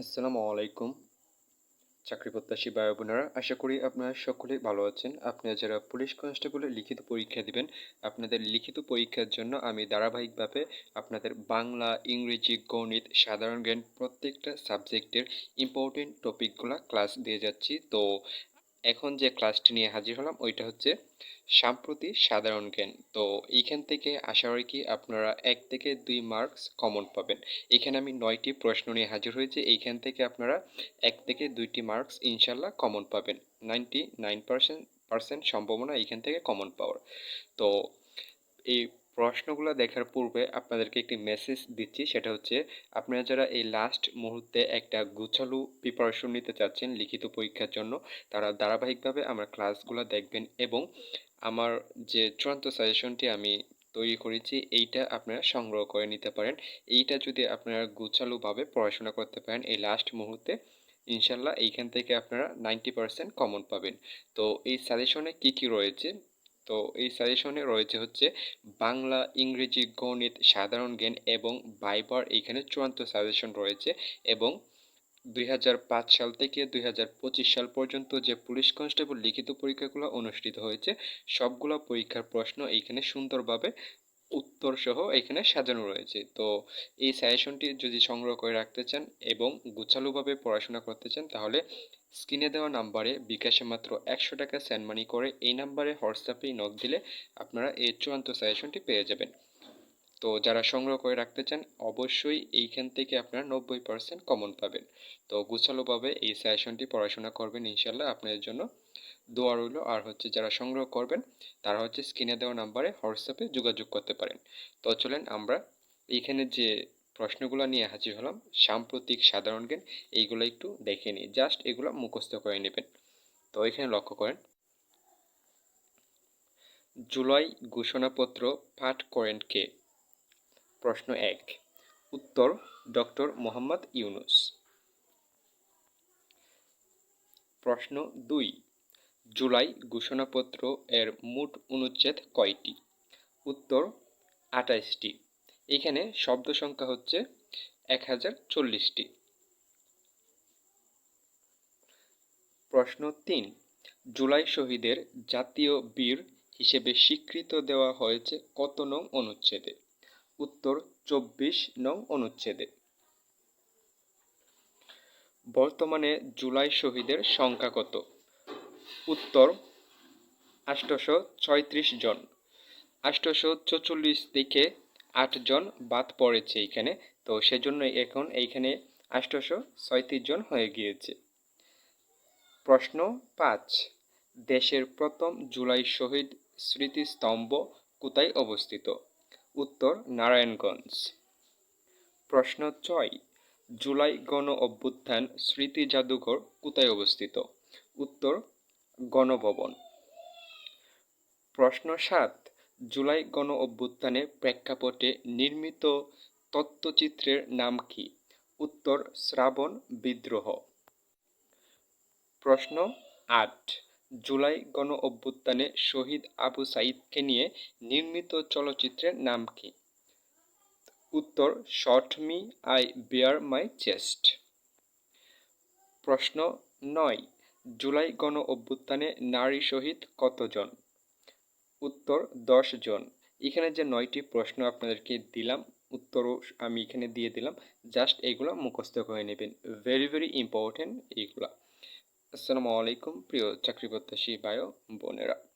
আসসালামু আলাইকুম। চাকরি প্রত্যাশী ভাই বোনেরা, আশা করি আপনারা সকলে ভালো আছেন। আপনারা যারা পুলিশ কনস্টেবলের লিখিত পরীক্ষা দিবেন, আপনাদের লিখিত পরীক্ষার জন্য আমি ধারাবাহিকভাবে আপনাদের বাংলা, ইংরেজি, গণিত, সাধারণ জ্ঞান প্রত্যেকটা সাবজেক্টের ইম্পর্টেন্ট টপিকগুলো ক্লাস দিয়ে যাচ্ছি। তো এখন যে ক্লাসটি নিয়ে হাজির হলাম, ওইটা হচ্ছে সাম্প্রতি সাধারণ জ্ঞান। তো এইখান থেকে আশা কি আপনারা এক থেকে দুই মার্কস কমন পাবেন। এখানে আমি নয়টি প্রশ্ন নিয়ে হাজির হয়েছি। এইখান থেকে আপনারা এক থেকে দুইটি মার্কস ইনশাল্লাহ কমন পাবেন। নাইনটি নাইন পার্সেন্ট পার্সেন্ট সম্ভাবনা এইখান থেকে কমন পাওয়ার তো এই প্রশ্নগুলো দেখার পূর্বে আপনাদেরকে একটি মেসেজ দিচ্ছি, সেটা হচ্ছে, আপনারা যারা এই লাস্ট মুহূর্তে একটা গুছালু প্রিপারেশন নিতে চাচ্ছেন লিখিত পরীক্ষার জন্য, তারা ধারাবাহিকভাবে আমার ক্লাসগুলো দেখবেন এবং আমার যে চূড়ান্ত সাজেশনটি আমি তৈরি করেছি, এইটা আপনারা সংগ্রহ করে নিতে পারেন। এইটা যদি আপনারা গুছালুভাবে পড়াশোনা করতে পারেন এই লাস্ট মুহূর্তে, ইনশাল্লাহ এইখান থেকে আপনারা নাইনটি পার্সেন্ট কমন পাবেন। তো এই সাজেশনে কি কি রয়েছে? তো এই সাজেশনে রয়েছে হচ্ছে বাংলা, ইংরেজি, গণিত, সাধারণ জ্ঞান এবং বাইবার এইখানে চূড়ান্ত সাজেশন রয়েছে এবং দুই হাজার পাঁচ সাল থেকে দুই হাজার পঁচিশ সাল পর্যন্ত যে পুলিশ কনস্টেবল লিখিত পরীক্ষাগুলো অনুষ্ঠিত হয়েছে, সবগুলো পরীক্ষার প্রশ্ন এইখানে সুন্দরভাবে উত্তর সহ এখানে সাজানো রয়েছে। তো এই সাজেশনটি যদি সংগ্রহ করে রাখতে চান এবং গুছালুভাবে পড়াশোনা করতে চান, তাহলে স্ক্রিনে দেওয়া নাম্বারে বিকাশে মাত্র একশো টাকা সেন্ড মানি করে এই নাম্বারে হোয়াটসঅ্যাপেই নক দিলে আপনারা এই চূড়ান্ত সাজেশনটি পেয়ে যাবেন। তো যারা সংগ্রহ করে রাখতে চান, অবশ্যই এইখান থেকে আপনারা নব্বই পার্সেন্ট কমন পাবেন। তো গুছালোভাবে এই সেশনটি পড়াশোনা করবেন ইনশাল্লাহ আপনাদের জন্য দোয়া রইল। আর হচ্ছে যারা সংগ্রহ করবেন, তারা হচ্ছে স্ক্রিনে দেওয়া নাম্বারে হোয়াটসঅ্যাপে যোগাযোগ করতে পারেন। তো চলেন আমরা এইখানে যে প্রশ্নগুলো নিয়ে হাজির হলাম, সাম্প্রতিক সাধারণ জ্ঞান, এইগুলো একটু দেখে নিই। জাস্ট এগুলো মুখস্থ করে নেবেন। তো এখানে লক্ষ্য করেন। জুলাই ঘোষণাপত্র পাঠ করেন কে? প্রশ্ন এক। উত্তর ডক্টর মোহাম্মদ ইউনুস। প্রশ্ন দুই। জুলাই ঘোষণাপত্র এর মোট অনুচ্ছেদ কয়টি? উত্তর আঠাইশটি এখানে শব্দ সংখ্যা হচ্ছে এক হাজার চল্লিশটি। প্রশ্ন তিন, জুলাই শহীদের জাতীয় বীর হিসেবে স্বীকৃত দেওয়া হয়েছে কত নং অনুচ্ছেদে? উত্তর, চব্বিশ নং অনুচ্ছেদে। বর্তমানে জুলাই শহীদের সংখ্যা কত? উত্তর আষ্টশো ছয়ত্রিশ জন। আষ্টশো চৌচল্লিশ থেকে আটজন বাদ পড়েছে এখানে, তো সেজন্য এখন এইখানে আষ্টশো ছয়ত্রিশ জন হয়ে গিয়েছে। প্রশ্ন পাঁচ, দেশের প্রথম জুলাই শহীদ স্মৃতিস্তম্ভ কোথায় অবস্থিত? উত্তর, নারায়ণগঞ্জ। প্রশ্ন ছয়, জুলাই গণ অভ্যুত্থান স্মৃতি জাদুঘর কোথায় অবস্থিত? উত্তর গণভবন। প্রশ্ন সাত, জুলাই গণ অভ্যুত্থানের প্রেক্ষাপটে নির্মিত তত্ত্বচিত্রের নাম কি? উত্তর, শ্রাবণ বিদ্রোহ। প্রশ্ন আট, জুলাই গণ অভ্যুত্থানে শহীদ আবু সাইদকে নিয়ে নির্মিত চলচ্চিত্রের নাম কি? উত্তর, short me I bare my chest. প্রশ্ন নয় জুলাই গণ অভ্যুত্থানে নারী সহিত কতজন? উত্তর, দশ জন। এখানে যে নয়টি প্রশ্ন আপনাদেরকে দিলাম, উত্তরও আমি এখানে দিয়ে দিলাম। জাস্ট এগুলো মুখস্থ করে নেবেন। ভেরি ভেরি ইম্পর্টেন্ট এইগুলা আসসালামু আলাইকুম, প্রিয় চাকরি প্রত্যাশী বায়ো বোনেরা।